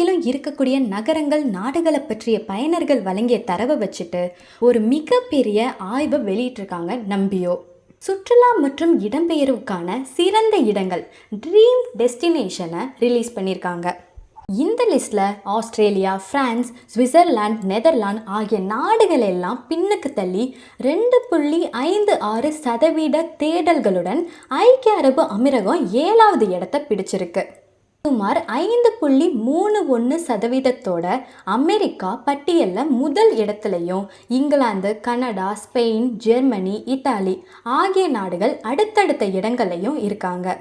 உலகெங்கிலும் இருக்கக்கூடிய நகரங்கள் நாடுகளை பற்றிய பயனர்கள் வழங்கிய தரவை வச்சுட்டு ஒரு மிகப்பெரிய ஆய்வை வெளியிட்டிருக்காங்க நம்பியோ. சுற்றுலா மற்றும் இடம்பெயர்வுக்கான சிறந்த இடங்கள் ட்ரீம் டெஸ்டினேஷனை ரிலீஸ் பண்ணியிருக்காங்க. இந்த லிஸ்ட்டில் ஆஸ்திரேலியா பிரான்ஸ் சுவிட்சர்லாந்து நெதர்லாந்து ஆகிய நாடுகள் எல்லாம் பின்னுக்கு தள்ளி ரெண்டு புள்ளி ஐந்து ஆறு சதவீத தேடல்களுடன் ஐக்கிய அரபு அமீரகம் ஏழாவது இடத்தை பிடிச்சிருக்கு. சுமார் ஐந்து புள்ளி மூணு ஒன்று சதவீதத்தோட அமெரிக்கா பட்டியலில் முதல் இடத்துலையும் England Canada Spain Germany Italy ஆகிய நாடுகள் அடுத்தடுத்த இடங்கள்லையும் இருக்காங்க.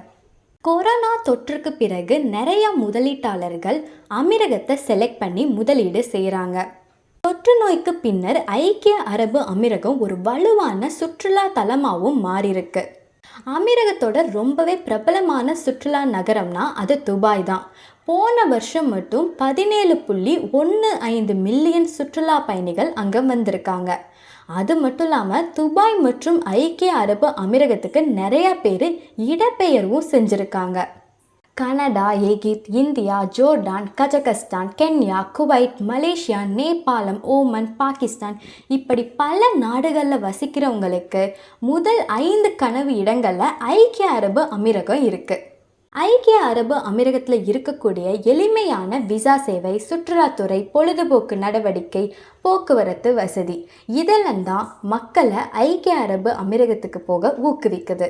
கொரோனா தொற்றுக்கு பிறகு நிறைய முதலீட்டாளர்கள் அமீரகத்தை செலக்ட் பண்ணி முதலீடு செய்கிறாங்க தொற்று நோய்க்கு பின்னர் ஐக்கிய அரபு அமீரகம் ஒரு வலுவான சுற்றுலா தலமாகவும் மாறியிருக்கு. அமீரகத்தோட ரொம்பவே பிரபலமான சுற்றுலா நகரம்னா அது துபாய் தான். போன வருஷம் மட்டும் பதினேழு புள்ளி ஒன்று ஐந்து மில்லியன் சுற்றுலா பயணிகள் அங்கே வந்திருக்காங்க. அது மட்டும் இல்லாமல் துபாய் மற்றும் ஐக்கிய அரபு அமீரகத்துக்கு நிறையா பேர் இடப்பெயர்வும் செஞ்சுருக்காங்க. Canada Egypt India Jordan Kazakhstan Kenya Kuwait Malaysia நேபாளம் ஓமன் பாகிஸ்தான் இப்படி பல நாடுகளில் வசிக்கிறவங்களுக்கு முதல் ஐந்து கனவு இடங்களில் ஐக்கிய அரபு அமீரகம் இருக்குது ஐக்கிய அரபு அமீரகத்தில் இருக்கக்கூடிய எளிமையான விசா சேவை சுற்றுலாத்துறை பொழுதுபோக்கு நடவடிக்கை போக்குவரத்து வசதி இதெல்லாம் தான் மக்களை ஐக்கிய அரபு அமீரகத்துக்கு போக ஊக்குவிக்குது.